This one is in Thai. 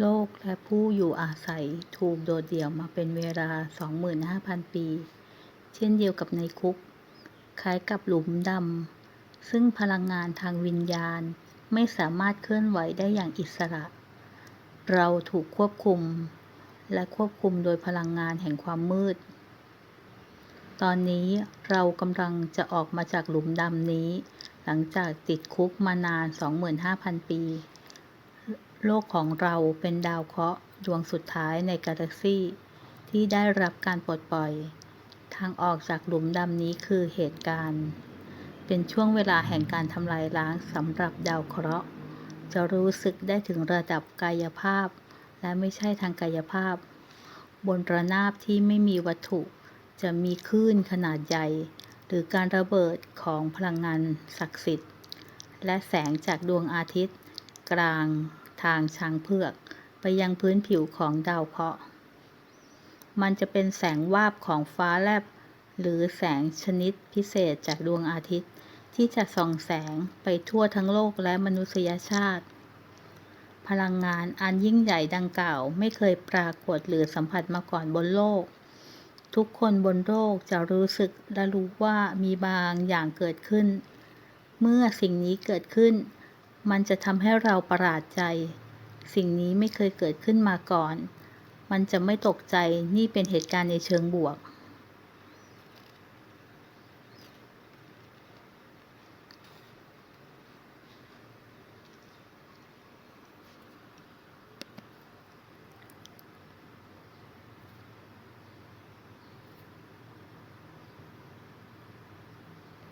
โลกและผู้อยู่อาศัยถูกโดดเดี่ยวมาเป็นเวลา 25,000 ปี เช่นเดียวกับในคุก คล้ายกับหลุมดำ ซึ่งพลังงานทางวิญญาณไม่สามารถเคลื่อนไหวได้อย่างอิสระ เราถูกควบคุม และควบคุมโดยพลังงานแห่งความมืด ตอนนี้เรากำลังจะออกมาจากหลุมดำนี้ หลังจากติดคุกมานาน 25,000 ปี โลกของเราเป็นดาวเคราะห์ดวงสุดท้ายในกาแล็กซี่ ที่ได้รับการปลดปล่อย ทางออกจากหลุมดำนี้คือเหตุการณ์ เป็นช่วงเวลาแห่งการทำลายล้างสำหรับดาวเคราะห์ จะรู้สึกได้ถึงระดับกายภาพ และไม่ใช่ทางกายภาพ บนระนาบที่ไม่มีวัตถุ จะมีคลื่นขนาดใหญ่ หรือการระเบิดของพลังงานศักดิ์สิทธิ์ และแสงจากดวงอาทิตย์ กลาง ทางช้างเผือก ไปยังพื้นผิวของดาวเคราะห์ มันจะเป็นแสงวาบของฟ้าแลบ หรือแสงชนิดพิเศษจากดวงอาทิตย์ ที่จะส่องแสงไปทั่วทั้งโลกและมนุษยชาติ พลังงานอันยิ่งใหญ่ดังกล่าวไม่เคยปรากฏหรือสัมผัสมาก่อนบนโลก ทุกคนบนโลกจะรู้สึกและรู้ว่ามีบางอย่างเกิดขึ้น เมื่อสิ่งนี้เกิดขึ้น มันจะทำให้เราประหลาดใจ สิ่งนี้ไม่เคยเกิดขึ้นมาก่อน มันจะไม่ตกใจนี่เป็นเหตุการณ์ในเชิงบวก